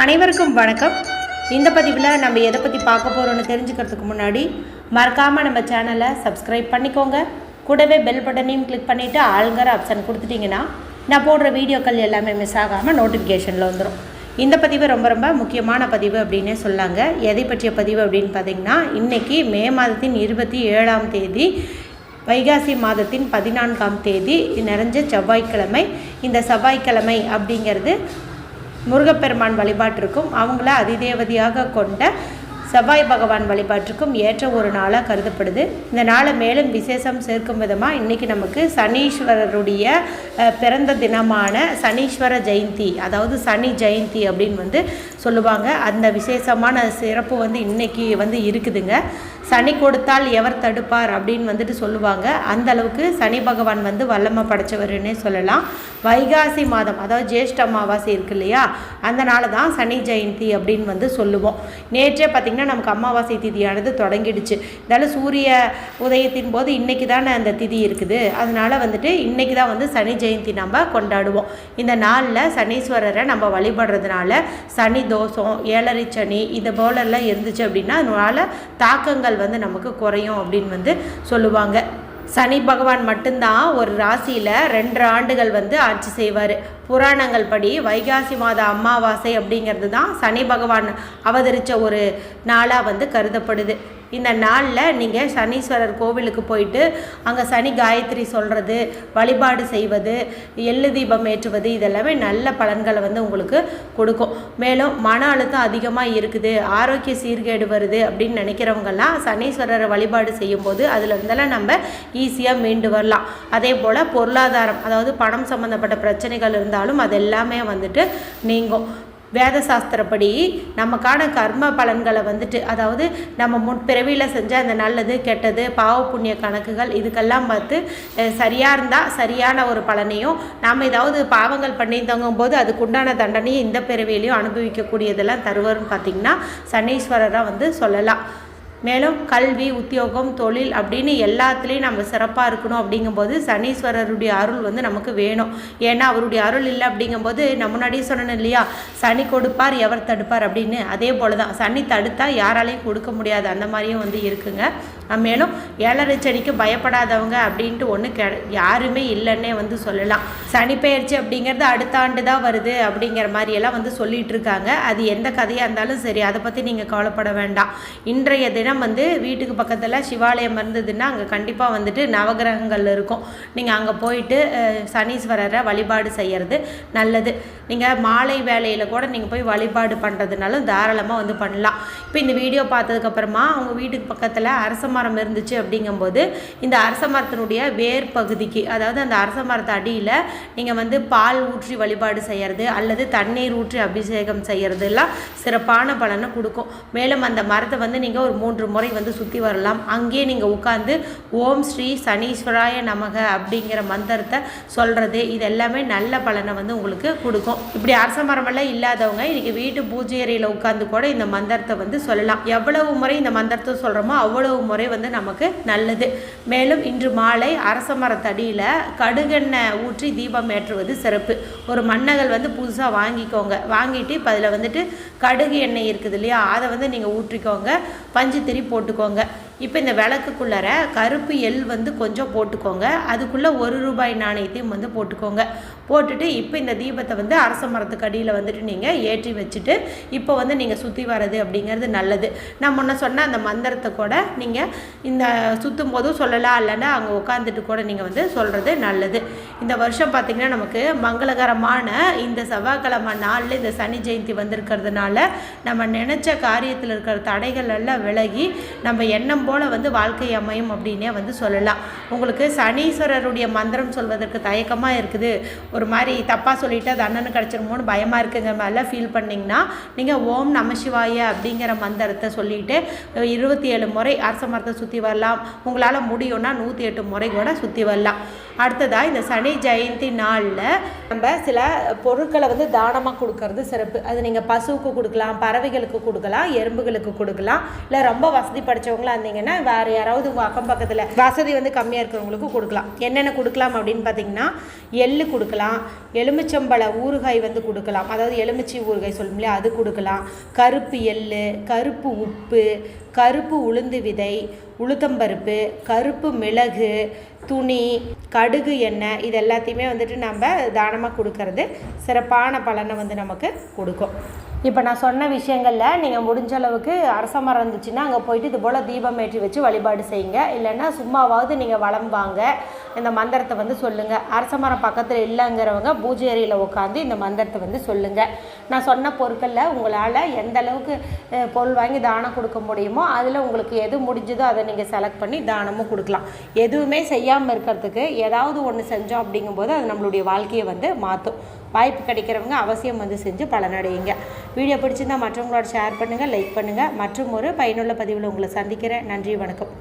அனைவருக்கும் வணக்கம். இந்த பதிவில் நம்ம எதை பற்றி பார்க்க போகிறோம்னு தெரிஞ்சுக்கிறதுக்கு முன்னாடி மறக்காமல் நம்ம சேனலை சப்ஸ்கிரைப் பண்ணிக்கோங்க. கூடவே பெல் பட்டனையும் கிளிக் பண்ணிவிட்டு ஆளுங்கிற ஆப்ஷன் கொடுத்துட்டிங்கன்னா நான் போடுற வீடியோக்கள் எல்லாமே மிஸ் ஆகாமல் நோட்டிஃபிகேஷனில் வந்துடும் இந்த பதிவு ரொம்ப ரொம்ப முக்கியமான பதிவு அப்படின்னே சொல்லாங்க. எதை பற்றிய பதிவு அப்படின்னு பார்த்தீங்கன்னா இன்றைக்கி மே மாதத்தின் இருபத்தி ஏழாம் தேதி வைகாசி மாதத்தின் பதினான்காம் தேதி நிறைஞ்ச செவ்வாய்க்கிழமை. இந்த செவ்வாய்க்கிழமை அப்படிங்கிறது முருகப்பெருமான் வழிபாட்டிற்கும் அவங்கள அதிதேவதையாக கொண்ட செவ்வாய் பகவான் வழிபாட்டிற்கும் ஏற்ற ஒரு நாளாக கருதப்படுது. இந்த நாளை மேலும் விசேஷம் சேர்க்கும் விதமாக இன்றைக்கி நமக்கு சனீஸ்வரருடைய பிறந்த தினமான சனீஸ்வர ஜெயந்தி அதாவது சனி ஜெயந்தி அப்படின்னு வந்து சொல்லுவாங்க. அந்த விசேஷமான சிறப்பு வந்து இன்றைக்கி வந்து இருக்குதுங்க. சனி கொடுத்தால் எவர் தடுப்பார் அப்படின்னு வந்துட்டு சொல்லுவாங்க. அந்த அளவுக்கு சனி பகவான் வந்து வல்லமை படைச்சவருன்னே சொல்லலாம். வைகாசி மாதம் அதாவது ஜேஷ்ட அமாவாசை இருக்கு இல்லையா? அந்த தான் சனி ஜெயந்தி அப்படின்னு வந்து சொல்லுவோம். நேற்றே பார்த்திங்கன்னா நமக்கு அமாவாசை திதியானது தொடங்கிடுச்சு. இருந்தாலும் சூரிய உதயத்தின் போது இன்றைக்கி தானே அந்த திதி இருக்குது. அதனால் வந்துட்டு இன்றைக்கி தான் வந்து சனி ஜெயந்தி நம்ம கொண்டாடுவோம். இந்த நாளில் சனீஸ்வரரை நம்ம வழிபடுறதுனால சனி தோஷம் ஏழரை சனி இது போலெல்லாம் இருந்துச்சு அப்படின்னா அதனால் தாக்கங்கள் வந்து நமக்கு குறையும் அப்படின்னு வந்து சொல்லுவாங்க. சனி பகவான் மட்டும்தான் ஒரு ராசியில் ரெண்டு ஆண்டுகள் வந்து ஆட்சி செய்வார். புராணங்கள் படி வைகாசி மாத அமாவாசை அப்படிங்கிறது தான் சனி பகவான் அவதரித்த ஒரு நாளாக வந்து கருதப்படுது. இந்த நாளில் நீங்கள் சனீஸ்வரர் கோவிலுக்கு போயிட்டு அங்கே சனி காயத்ரி சொல்கிறது வழிபாடு செய்வது எள்ளு தீபம் ஏற்றுவது இதெல்லாமே நல்ல பலன்களை வந்து உங்களுக்கு கொடுக்கும். மேலும் மன அழுத்தம் அதிகமாக இருக்குது ஆரோக்கிய சீர்கேடு வருது அப்படின்னு நினைக்கிறவங்கெல்லாம் சனீஸ்வரரை வழிபாடு செய்யும்போது அதில் இருந்தெல்லாம் நம்ம ஈஸியாக மீண்டு வரலாம். அதே போல் பொருளாதாரம் அதாவது பணம் சம்மந்தப்பட்ட பிரச்சனைகள் இருந்தாலும் அது எல்லாமே வந்துட்டு நீங்கும். வேத சாஸ்திரப்படி நமக்கான கர்ம பலன்களை வந்துட்டு அதாவது நம்ம முன்பிறவியில் செஞ்ச அந்த நல்லது கெட்டது பாவ புண்ணிய கணக்குகள் இதுக்கெல்லாம் பார்த்து சரியாக இருந்தால் சரியான ஒரு பலனையும் நாம் ஏதாவது பாவங்கள் பண்ணி போது அதுக்குண்டான தண்டனையும் இந்த பிறவிலையும் அனுபவிக்கக்கூடியதெல்லாம் தருவார்னு பார்த்திங்கன்னா சனீஸ்வரராக வந்து சொல்லலாம். மேலும் கல்வி உத்தியோகம் தொழில் அப்படின்னு எல்லாத்துலேயும் நம்ம சிறப்பாக இருக்கணும் அப்படிங்கும்போது சனீஸ்வரருடைய அருள் வந்து நமக்கு வேணும். ஏன்னா அவருடைய அருள் இல்லை அப்படிங்கும்போது நான் முன்னாடியே சொன்னேன் இல்லையா? சனி கொடுப்பார் எவர் தடுப்பார் அப்படின்னு. அதே போல தான் சனி தடுத்தால் யாராலையும் கொடுக்க முடியாது. அந்த மாதிரியும் வந்து இருக்குங்க. மேலும் ஏழரை பயப்படாதவங்க அப்படின்ட்டு ஒன்று கெ யாருமே இல்லைன்னே வந்து சொல்லலாம். சனிப்பெயர்ச்சி அப்படிங்கிறது அடுத்த ஆண்டு தான் வருது அப்படிங்கிற மாதிரியெல்லாம் வந்து சொல்லிகிட்டு இருக்காங்க. அது எந்த கதையாக இருந்தாலும் சரி அதை பற்றி நீங்கள் கவலைப்பட வேண்டாம். இன்றைய தினம் வந்து வீட்டுக்கு பக்கத்தில் சிவாலயம் இருந்ததுன்னா அங்கே கண்டிப்பாக வந்துட்டு நவகிரகங்கள் இருக்கும். நீங்கள் அங்கே போயிட்டு சனீஸ்வரரை வழிபாடு செய்கிறது நல்லது. நீங்கள் மாலை வேலையில் கூட நீங்கள் போய் வழிபாடு பண்ணுறதுனாலும் தாராளமாக வந்து பண்ணலாம். இப்போ இந்த வீடியோ பார்த்ததுக்கப்புறமா அவங்க வீட்டுக்கு பக்கத்தில் அரசமாக மரம் இருந்துச்சு அப்படிங்கும்போது இந்த அரச மரத்தினுடைய வேர் பகுதிக்கு அதாவது அந்த அரச மரத்தை அடியில் நீங்கள் வந்து பால் ஊற்றி வழிபாடு செய்கிறது அல்லது தண்ணீர் ஊற்றி அபிஷேகம் செய்கிறது எல்லாம் சிறப்பான பலனை கொடுக்கும். மேலும் அந்த மரத்தை வந்து நீங்கள் ஒரு மூன்று முறை வந்து சுற்றி வரலாம். அங்கேயே நீங்கள் உட்காந்து ஓம் ஸ்ரீ சனீஸ்வராய நமக அப்படிங்கிற மந்திரத்தை சொல்கிறது இது எல்லாமே நல்ல பலனை வந்து உங்களுக்கு கொடுக்கும். இப்படி அரச மரமெல்லாம் இல்லாதவங்க இன்றைக்கி வீட்டு பூஜை அறையில் உட்காந்து கூட இந்த மந்திரத்தை வந்து சொல்லலாம். எவ்வளவு முறை இந்த மந்திரத்தை சொல்கிறோமோ அவ்வளவு முறை வந்து நமக்கு நல்லது. மேலும் இன்று மாலை அரச மரத்தடியில் கடுகெண்ணெய் ஊற்றி தீபம் ஏற்றுவது சிறப்பு. ஒரு மண்ணகல் வந்து புதுசாக வாங்கிக்கோங்க. வாங்கிட்டு இப்போ அதில் வந்துட்டு கடுகு எண்ணெய் இருக்குது இல்லையா? அதை வந்து நீங்கள் ஊற்றிக்கோங்க. பஞ்சு திரி போட்டுக்கோங்க. இப்போ இந்த விளக்குக்குள்ளார கருப்பு எள் வந்து கொஞ்சம் போட்டுக்கோங்க. அதுக்குள்ளே ஒரு ரூபாய் நாணயத்தையும் வந்து போட்டுக்கோங்க. போட்டுட்டு இப்போ இந்த தீபத்தை வந்து அரச மரத்துக்கு அடியில் வந்துட்டு நீங்கள் ஏற்றி வச்சுட்டு இப்போ வந்து நீங்கள் சுற்றி வர்றது அப்படிங்கிறது நல்லது. நான் முன்ன சொன்ன அந்த மந்திரத்தை கூட நீங்கள் இந்த சுற்றும் போதும் சொல்லலாம் இல்லைன்னா அங்கே உட்காந்துட்டு கூட நீங்கள் வந்து சொல்கிறது நல்லது. இந்த வருஷம் பார்த்திங்கன்னா நமக்கு மங்களகரமான இந்த செவ்வாய்க்கிழமை நாளில் இந்த சனி ஜெயந்தி வந்திருக்கிறதுனால நம்ம நினச்ச காரியத்தில் இருக்கிற தடைகள் எல்லாம் விலகி நம்ம எண்ணம் போல் வந்து வாழ்க்கை அமையும் அப்படின்னே வந்து சொல்லலாம். உங்களுக்கு சனீஸ்வரருடைய மந்திரம் சொல்வதற்கு தயக்கமாக இருக்குது. ஒரு மாதிரி தப்பாக சொல்லிவிட்டு அது அண்ணனு கிடச்சிருமோன்னு பயமாக இருக்குங்கிற மாதிரிலாம் ஃபீல் பண்ணிங்கன்னா நீங்கள் ஓம் நமசிவாய அப்படிங்கிற மந்திரத்தை சொல்லிவிட்டு இருபத்தி ஏழு முறை அரச மரத்தை சுற்றி வரலாம். உங்களால் முடியும்னா நூற்றி எட்டு முறை கூட சுற்றி வரலாம். அடுத்ததாக இந்த சனி ஜெயந்தி நாளில் நம்ம சில பொருட்களை வந்து தானமாக கொடுக்கறது சிறப்பு. அது நீங்கள் பசுவுக்கு கொடுக்கலாம் பறவைகளுக்கு கொடுக்கலாம் எறும்புகளுக்கு கொடுக்கலாம். இல்லை ரொம்ப வசதி படைச்சவங்களா இருந்தீங்கன்னா வேறு யாராவது உங்கள் அக்கம் பக்கத்தில் வசதி வந்து கம்மியாக இருக்கிறவங்களுக்கு கொடுக்கலாம். என்னென்ன கொடுக்கலாம் அப்படின்னு பார்த்தீங்கன்னா எள்ளு கொடுக்கலாம் எலுமிச்சம்பழ ஊறுகாய் வந்து கொடுக்கலாம். அதாவது எலுமிச்சை ஊறுகாய் சொல்லும் இல்லையா அது கொடுக்கலாம். கருப்பு எள்ளு கருப்பு உப்பு கருப்பு உளுந்து விதை உளுத்தம்பருப்பு கருப்பு மிளகு துணி கடுகு எண்ணெய் இது எல்லாத்தையுமே வந்துட்டு நம்ம தானமாக கொடுக்கறது. சிறப்பான பலனை வந்து நமக்கு கொடுக்கும். இப்போ நான் சொன்ன விஷயங்களில் நீங்கள் முடிஞ்ச அளவுக்கு அரச மரம் இருந்துச்சுன்னா அங்கே போயிட்டு இது போல் தீபம் ஏற்றி வச்சு வழிபாடு செய்யுங்க. இல்லைன்னா சும்மாவாவது நீங்கள் வளம் வாங்க. இந்த மந்திரத்தை வந்து சொல்லுங்கள் அரச மரம் பக்கத்தில் இல்லைங்கிறவங்க பூஜை அறையில் உட்காந்து இந்த மந்திரத்தை வந்து சொல்லுங்கள் நான் சொன்ன பொருட்களில் உங்களால் எந்த அளவுக்கு பொருள் வாங்கி தானம் கொடுக்க முடியுமோ அதில் உங்களுக்கு எது முடிஞ்சதோ அதை நீங்கள் செலக்ட் பண்ணி தானமும் கொடுக்கலாம். எதுவுமே செய்யாமல் இருக்கிறதுக்கு ஏதாவது ஒன்று செஞ்சோம் அப்படிங்கும்போது அது நம்மளுடைய வாழ்க்கையை வந்து மாற்றும் வாய்ப்பு கிடைக்கிறவங்க அவசியம் வந்து செஞ்சு பலனடையுங்க. வீடியோ பிடிச்சிருந்தா மற்றவங்களோட ஷேர் பண்ணுங்கள் லைக் பண்ணுங்கள் மற்றும் ஒரு பயனுள்ள பதிவில் உங்களை சந்திக்கிறேன். நன்றி வணக்கம்.